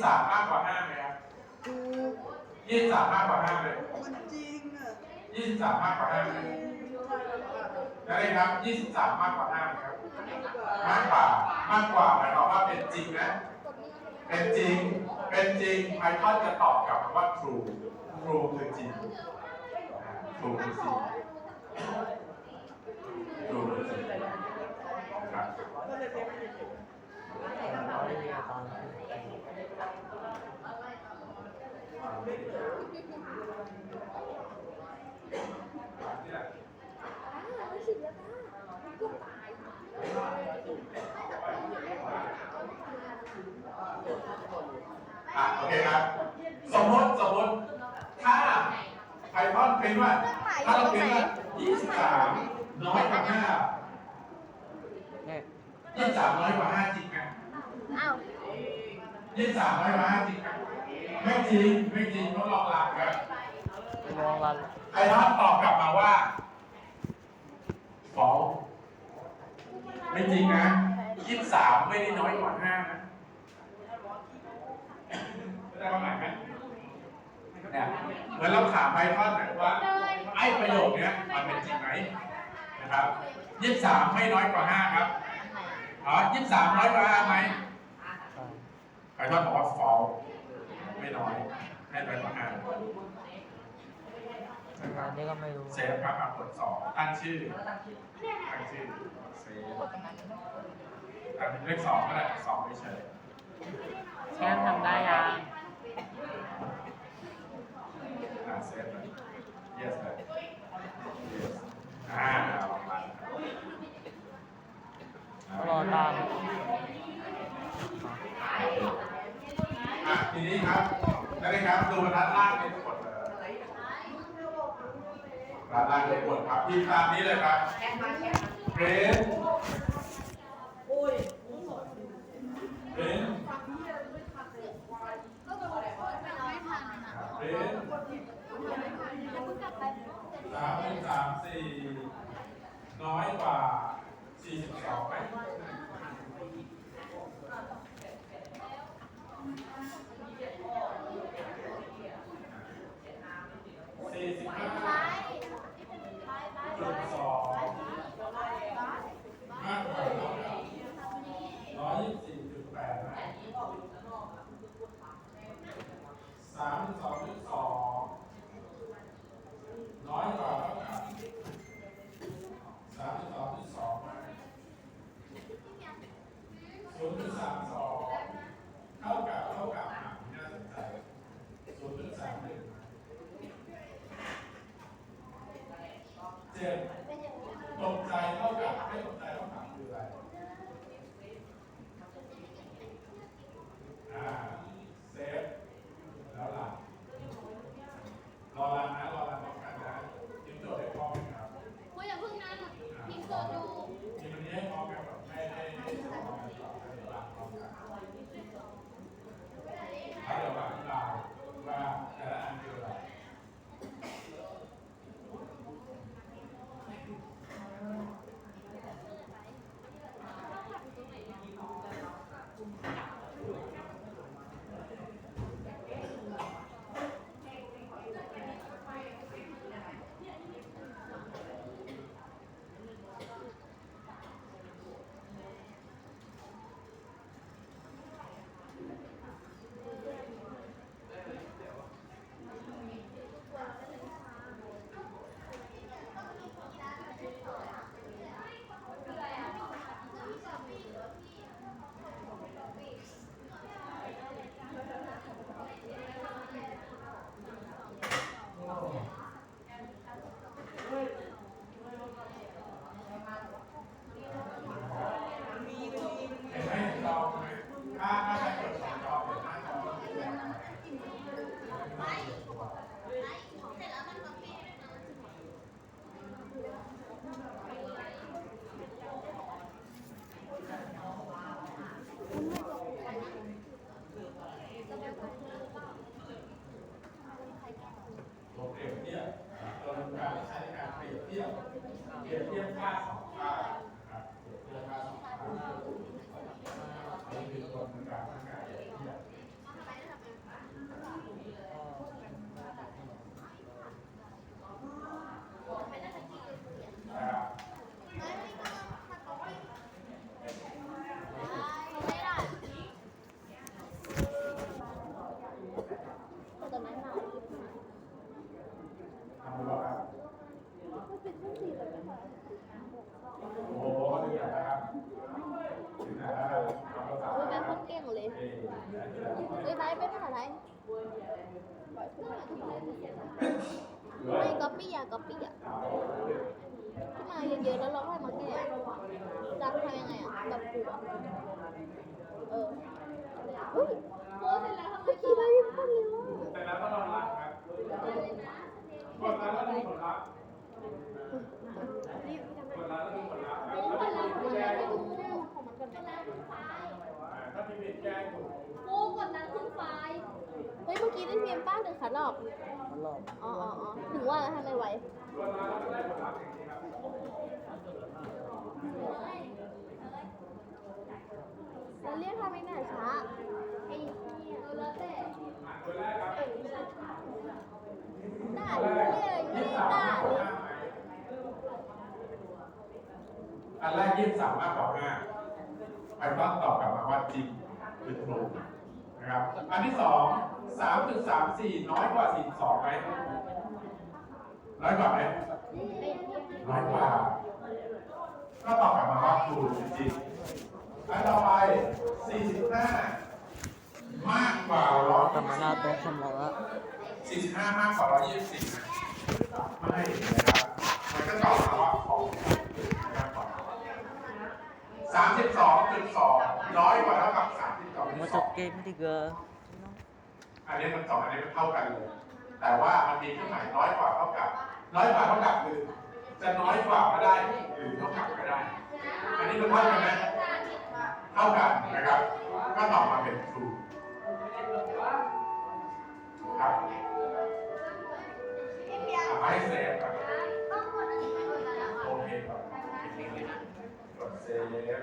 สิบสามมากกว่าห้าไหมครับครูยี่สิบสามมากกว่าห้าเลยมันจริงอะยี่สิบสามมากกว่าห้าไหมได้เลยครับยี่สิบสามมากกว่าห้าไหมครับ มากกว่ามากกว่าหมายความว่าเป็นจริงนะ เป็นจริง เป็นจริง Python จะตอบกลับมาว่า true true คือจริงอ่า true คือจริง true คือจริงนะครับ ก็เลยเป็นอย่างนี้ อะโอเคครับ สมมติสมมติ ถ้า Python เป็นว่า ถ้าเราเป็นว่า23 น้อยกว่า5 เนี่ย 23น้อยกว่า5จริงไหม อ้าว ยี่สิบสามร้อยห้าจริงไหมไม่จริง ไม่จริงต้องลองหลักครับ ลองรันไอ้ท่านตอบกลับมาว่า false ไม่จริงนะยี่สิบสามไม่ได้น้อยกว่าห้านะได้ความหมายไหมเนี่ยเหมือนเราถามไพทอนหน่อยว่าไอ้ประโยคเนี้ยมันเป็นจริงไหมนะครับยี่สิบสามไม่น้อยกว่าห้าครับอ๋อยี่สิบสามน้อยกว่าห้าไหมใช่ไพทอนบอกว่า false ไม่น้อยไม่น้อยกว่าห้า อันนี้ก็ไม่รู้เซฟครับอะกดสองตั้งชื่อ ตั้งชื่อเซฟตั้งเป็นเลขสองก็ได้สองไม่เฉยแชมป์ทำได้ยังอ่าเซฟเลย yes เลย yes อ่าลองมารอตามอะทีนี้ครับแล้วนะครับดูบรรทัดล่างในทั้งหมดเลย บรรทัดล่างในทั้งหมดครับทีมตามนี้เลยครับ print print เรนสามสามสี่น้อยกว่า ไม่ก๊อปปี้อะก๊อปปี้อะที่มาเยอะๆแล้วเราค่อยมาแก้จะทำยังไงอะแบบกูอะเออเฮ้ยโพสเสร็จแล้วทำไมขี่ไปพี่คนเร็วเสร็จแล้วก็ลองรันครับกดแล้วก็ดูผลลัพธ์กดแล้วก็ดูผลลัพธ์ครับถ้าพิมพ์ผิดแก้ถูกอ่าถ้าพิมพ์ผิดแก้ถูก กูกดนั้นขึ้นไฟล์เฮ้ยเมื่อกี้ได้เพียงป้าหนึ่ง ขันหรอกมันหลอกอ๋ออ๋ออ๋อถึงว่าแล้วทำไมไวกดแล้วก็ได้ผลลัพธ์อย่างนี้ครับแล้วเรียกทำไมหน่าช้าไอ้เนี่ยเออแล้วแต่อ่าตัวแรกครับด่าตัวเลแรกยไม่ยี่สิบได้สามด่ามากกเลว่ายห้าไหมอันแรกยี่สิบสามมากกว่าห้าไอ้ต้นตอบกลับมาว่าจริงหรือถูกนะครับ อันที่สอง สามจุดสามสี่น้อยกว่าสี่สองไหมน้อยกว่าไหมน้อยกว่า ก็ตอบกลับมาว่าถูกจริงๆอันต่อไป 45 มากกว่าร้อยกลับมาหน้าโต๊ะชำระ45 มากกว่า120นะไม่นะครับมันก็ตอบมาว่าของมากกว่า32.2 น้อยกว่าเท่ากับมาจบเก32.2มดีเก อร์อันนี้มันสองอันนี้มันเท่ากันเลยแต่ว่ามันมีเครื่องหมายน้อยกว่าเท่ากับ น้อยกว่าเท่ากับคือจะน้อยกว่าก็ได้หรือเท่ากับก็ได้ อันนี้มันเท่ากันไหมเท่ากันนะครับ ก็ตอบมาเป็น true ครับเอาให้เซฟครับต้องกดอันนี้ให้ด้วยกันแล้วอะโอเคครับกดเซฟ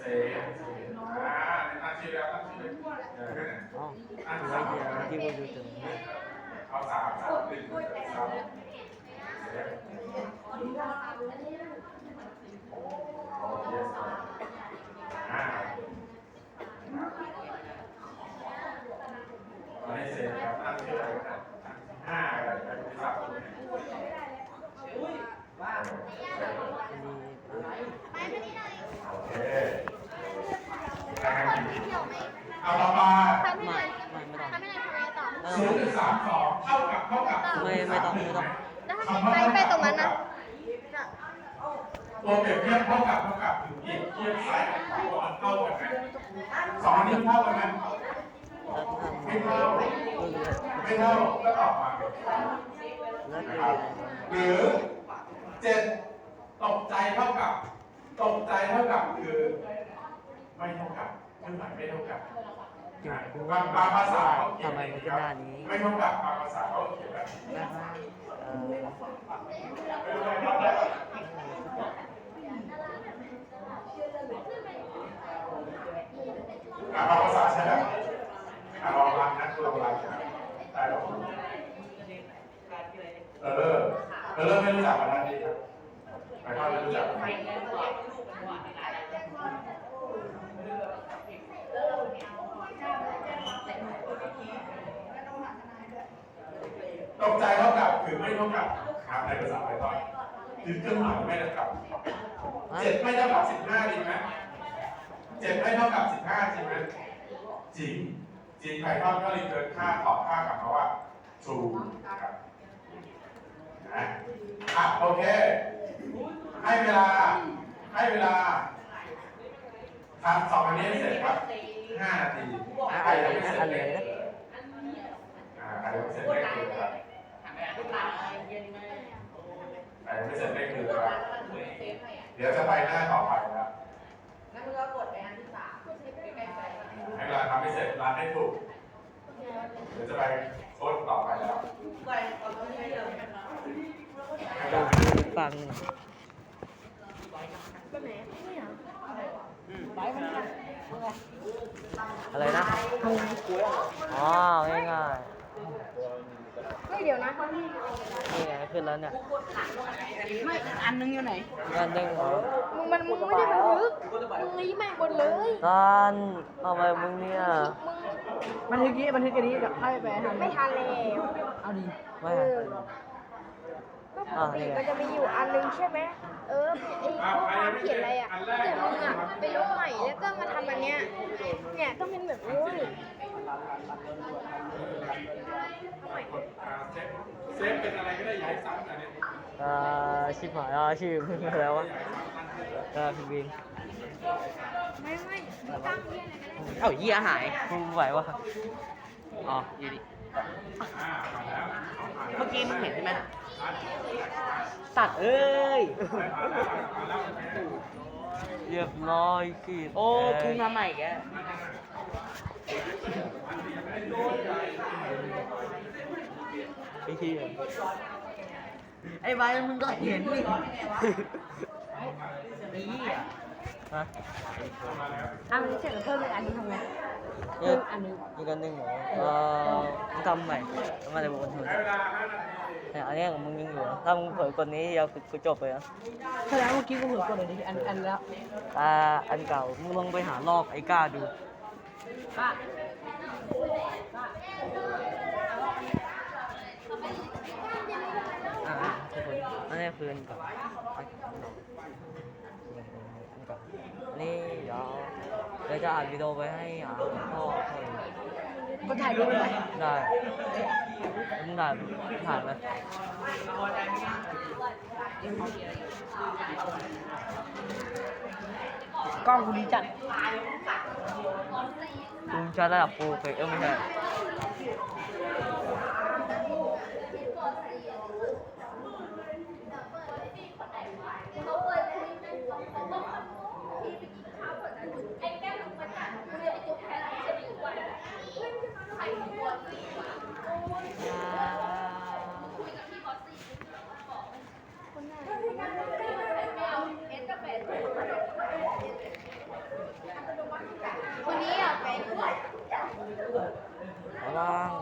เซฟเซฟอ่าตั้งชื่อแล้วตั้งชื่อเลยเอออ๋อตั้งดูสามเดียวแล้วที่ไปดูถึงเอาสามสามหนึ่งสามเซฟโอเคอ่าเอาให้เสร็จครับตั้งชื่ออะไรกันห้าอะไรกันไม่ทราบตัวเนี่ย ไปไม่ได้เลย โอเคการ ค กิ น น ที่เกี่ยวไหม เอาต่อมา ทำให้หน่อย ไม่ไม่ต้อง ทำให้หน่อยทำไมต่อ ศูนย์จุดสามสองเท่ากับเท่ากับ ไม่ไม่ต้องไม่ต้องแล้วถ้าไปไปตรงนั้นนะตัวเปรียบเทียบเท่ากับเท่ากับคือเปรียบเทียบซ้ายกับขวามันเท่ากันไหมสองอันนี้เท่ากันไหมแล้วทำไม่เท่าก็เหลือไม่เท่าก็ตอบมาเป็นแล้วนะก็ครับหรือเจ็ดตกใจเท่ากับตกใจเท่ากับคือไม่เท่ากับเครื่องหมายไม่เท่ากับ จุดดูบางบางภาษาเขาเขียนทำไมอย่างมันนี้เป็นครับหน้านี้ไม่เท่ากับบางภาษาเขาเขียนแบบนี้นะคะเอ่ออะบางภาษาใช้แบบอะลองรันนะลองรันนะได้หรอเออเออเออไม่รู้จักกันนะดีครับไปเข้าไม่รู้จักกันนะตกใจเท่ากับคือไม่เท่ากับครับในภาษาไทยก็คือเครื่องหมายไม่เท่ากับเจ็ดไม่เท่ากับ สิบห้าดีไหมเจ็ดไม่เท่ากับสิบห้าจริงไหมจริงจริงไพทอนก็รีเทินค่าตอบค่ากับมาว่า true นะครับนะอะโอเค ให้เวลา ให้เวลาทำสองอันนี้เสร็จครับห้านาทีใครไรยังไม่เสร็จเลขนะอ่าใครยังไม่เสร็จเลขคือครับใครยังไม่เสร็จเลขคือครับ ดี๋ยวจะไปหน้าต่อไปแล้วงั้นมึงก็กดไปอันที่สามใกล้ๆไปให้เวลาทำให้เสร็จรันให้ถูก เดี๋ยวจะไปโค้ดต่อไปแล้วไปเอาตรงนี้เลยโอเคฟังแบบไหนไม่เหรออะไรนะ อ๋อ ง่ายเฮ้ย เดี๋ยวนะๆนี่ไงขึ้นแล้วเนี่ยไม่อันนึงอยู่ไหนงานเด้งเหรอมึงมันมึงไม่ได้บันทึกมึงรีแม่งหมดเลยตานทำไมมึงเนี่ยมึงบันทึกนี้บันทึกอันนี้เดี๋ยวให้ไปทำไม่ทันแล้วเอาดีไม่เออะอก็ปกติมันจะมีอยู่อันนึงใช่ไหมเออไอ้ข้อความเขียนอะไรอะแต่มึงอะไปลบใหม่แล้วก็มาทำอันเนี้ยเนี่ยต้องเป็นแบบนี้ เซฟเป็นอะไรก็ได้ย้ายซ้ำกันเนี่ยอ่าชิบหายอะชื่อมึงอะไรวะอ่าพี่บินไม่ไม่ตั้งเรียอะไรก็ได้เอ้าเหี้ยหายมึงไหววะอ๋ออยู่ดิเมื่อกี้มึงเห็นใช่ไหมสัตว์เอ้ยเรียบร้อยขีดโอ้กูมาใหม่แก อ้เหี้ยไอ้ใบมึงก็เห็นนี่นี่อะฮะอันนี้เสร็จแล้วเพิ่มอีกอันนึงทำไงเนี่ยอีกอันหนึ่งเหรอเออมึงทำใหม่ทำไมเลยบนทุนใช้เวลาห้านาทีเนี่ยอันเนี้ยของมึงยังอยู่นะถ้ามึงเผลอกดนี้เดี๋ยวกูจบเลยนะแสดงเมื่อกี้กูเผื่อกดเลยดิอันอันแล้วอ่าอันเก่ามึงลองไปหาลอกไอ้ก้าดูป้าอ่าทุกคนอันนี้ คืนก่อนกนเก่เดี๋ยวเดี๋ยวจะอัดวิดีโอไปให้อ่าพ่อพ่อดูก็ถ่ายรูปไปได้มึงถ่ายถ่ายไหมกล้องกูดีจัดมึงใช้ระดับโปรเฟกเออไม่ใช่ คนนี้อะเป็น ระวัง แล้ว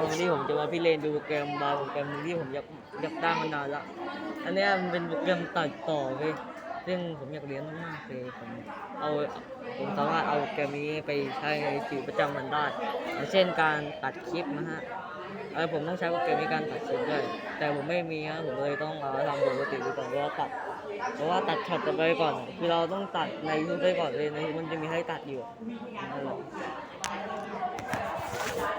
วันนี้ผม จะมาพี่เลนดูโปรแกรมบาโปรแกรมนึงที่ผมอยากอยากได้มานานละอันเนี้ยมันเป็นโปรแกรมตัดต่อเว้ยซึ่งผมอยากเรียนมากๆเลยผมเอาผมสามารถเอาโปรแกรมนี้ไปใช้ในชีวิตประจำวันได้อย่างเช่นการตัดคลิปนะฮะเออผมต้องใช้โปรแกรมในการตัดคลิปด้วยแต่ผมไม่มีนะผมเลยต้องเอาทำปกติไปก่อนเพราะว่าตัดเพราะว่าตัดช็อตไปก่อน คือเราต้องตัดในยูทูบไปก่อนเลยในมันจะมีให้ตัดอยู่นั่นแหละ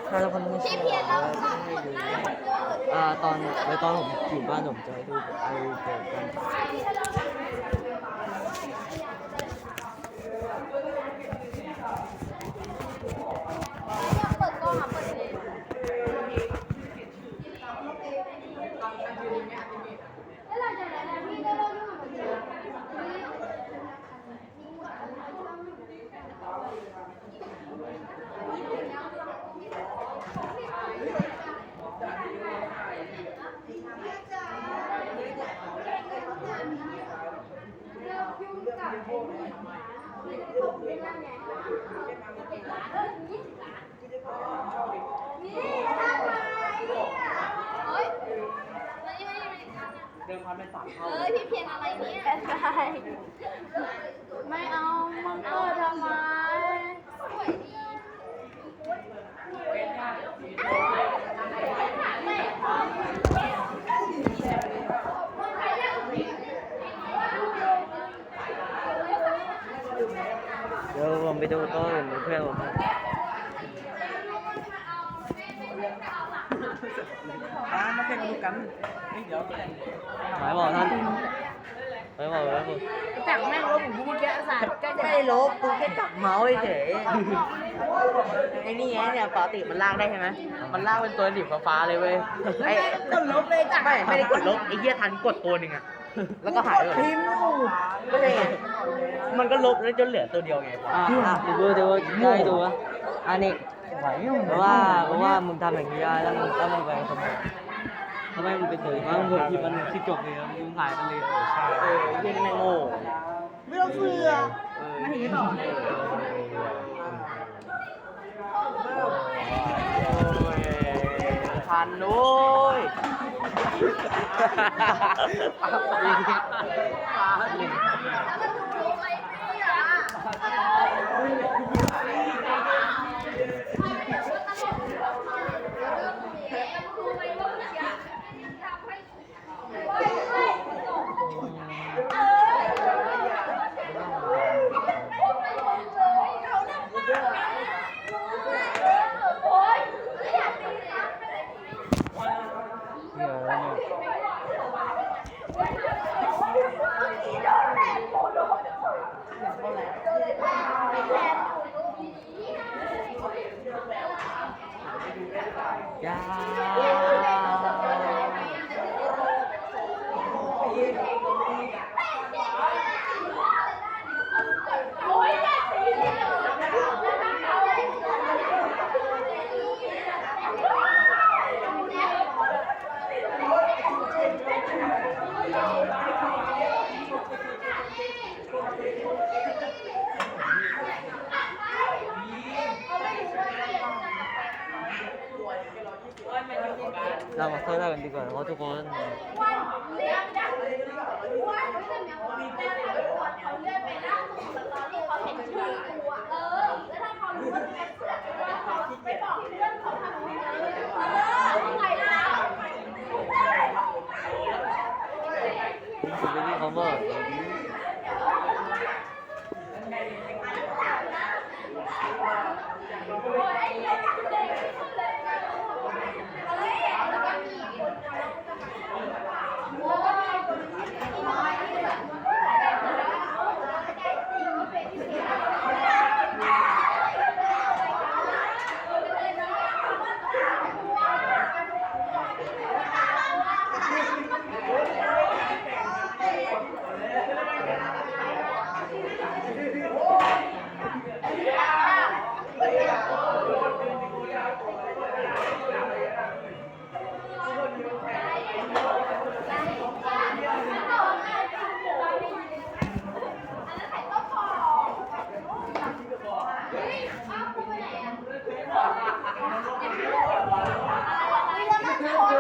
ถ้าทุกคนไม่เชื่อแล้วให้ดูอ่าตอนในตอนผมอยู่บ้านผมจะให้ดูไอเดียกันม เปิดกล้องอะเปิดเลยแล้วหลังจากนั้นพี่ได้เล่าเรื่องอะไรกัน เดิมพันเป็นสามเท่าเอ้ยพี่เพียนอะไรเนี่ยไม่เอามันเปิดทำไมสวยดีเดี๋ยวผมไปดูโต๊ะอื่นเพื่อนผม ป้ามาแข่งกัน ดูกันนี่เดี๋ยวหมายบอกท่านหมายบอกแล้วผมแต่งแม่งรถผมเมื่อกี้สาดใกล้จะได้ลบกูแค่จับเมาส์เฉยไอ้นี่ไงเนี่ยปกติมันลากได้ใช่ไหมมันลากเป็นตัวดิบฟ้าๆเลยเว้ยไอ้กดลบเลยจ้ะไม่ไม่ได้กดลบไอ้เหี้ยทันกดตัวหนึ่งอะแล้วก็หายเลยก็เลยไงมันก็ลบแล้วจนเหลือตัวเดียวไงอะอะเดี๋ยวดูเดี๋ยวดูให้ดูวะอันนี้เพราะว่าเพราะว่ามึงทำอย่างนี้ได้แล้วมึงก็มึงไปทำไม ทำไมมึงเป็นตัวอย่างนี้มึงที่มันที่จบเลยมึงหายกันเลยเออไอ้เหี้ยนี่แม่งโง่ไม่ต้องเสือเออไม่เห็นหรอพันโอ้ยเ